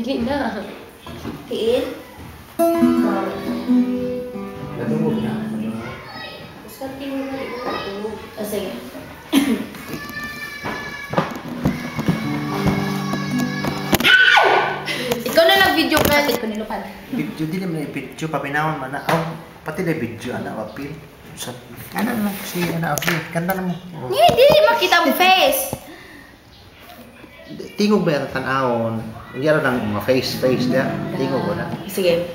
Dili na. Kiin? Natungog na. Gusto tingin mo ito. Ah, sige. Ikaw na nag-video ka. Ito nilupan. Video, di naman yung video, papinawan man na. Oh, pati na video, anak, apil. Ano na, si anak, apil. Kanta na mo. Hindi, makita mo face. Tingog ba yung tanawon? Hindi lang mga face, face niya. Tingog ko na. Sige.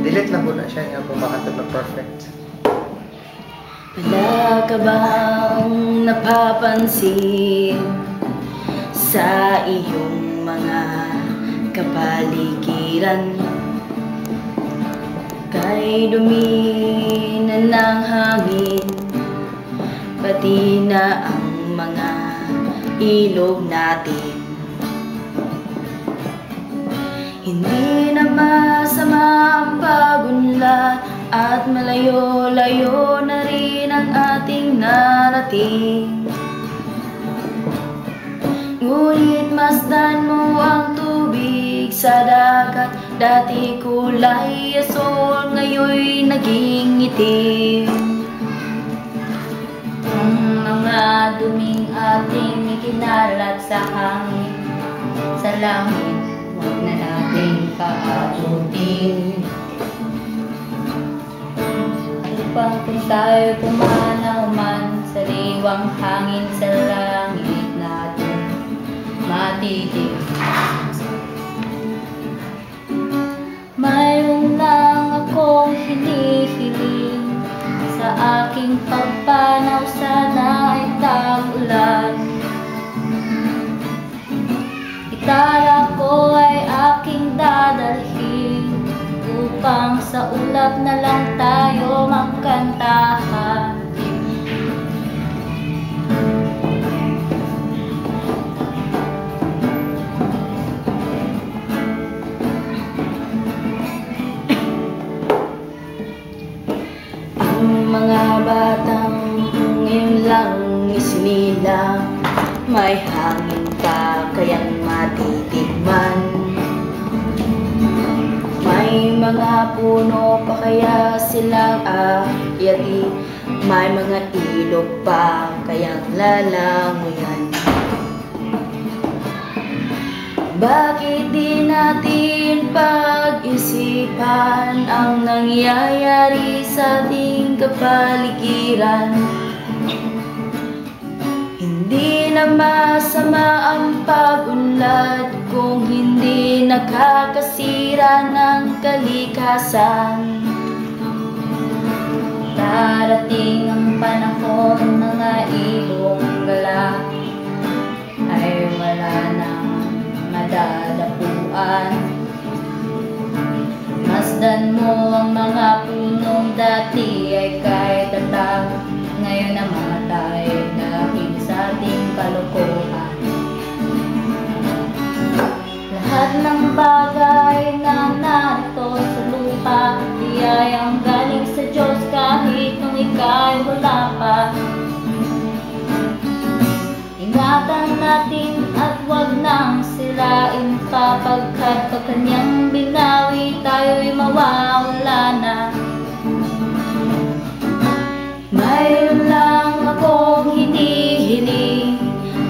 Delete lang ko na siya nga kung bakit na perfect. Wala ka bang napapansin sa iyong mga kapaligiran? Kay dumi na ng hangin, pati na ang mga ilog natin. Hindi na masama ang pagunla at malayo-layo na rin ang ating narating. Ngunit tubig sa dagat. Dati kulay asol, ngayon naging itim Ang mga duming ating ikinalat sa hangin Sa langit, huwag na nating paabutin. Upang kung tayo pumanaw man Sariwang hangin sa langit natin Matitig aking pagpanaw sana ay tag-ulan Gitara ko ay aking dadalhin Upang sa ulap na lang tayo magkantahan mga batang ngayon lang isinilang May hangin pa kayang matitikman. May mga puno pa kaya silang aakyati May mga ilog pa kayang lalangoyan bakit di natin pag-isipan ang nangyayari sa ating kapaligiran? Hindi na masama ang pag-unlad kung hindi nakakasira ng kalikasan. Darating ang panahon na nga ilong gala ay wala nang madadapuan Masdan mo ang kahit nung ika'y wala pa. Ingatan natin at wag nang sirain. Pa Pagkat pag kanyang binawi tayo'y mawawala na. Mayroon lang akong hinihiling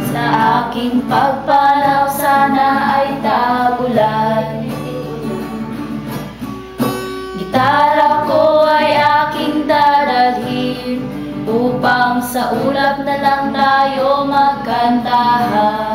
Sa aking pagpalaw sana ay tagulan lang tayo magkantahan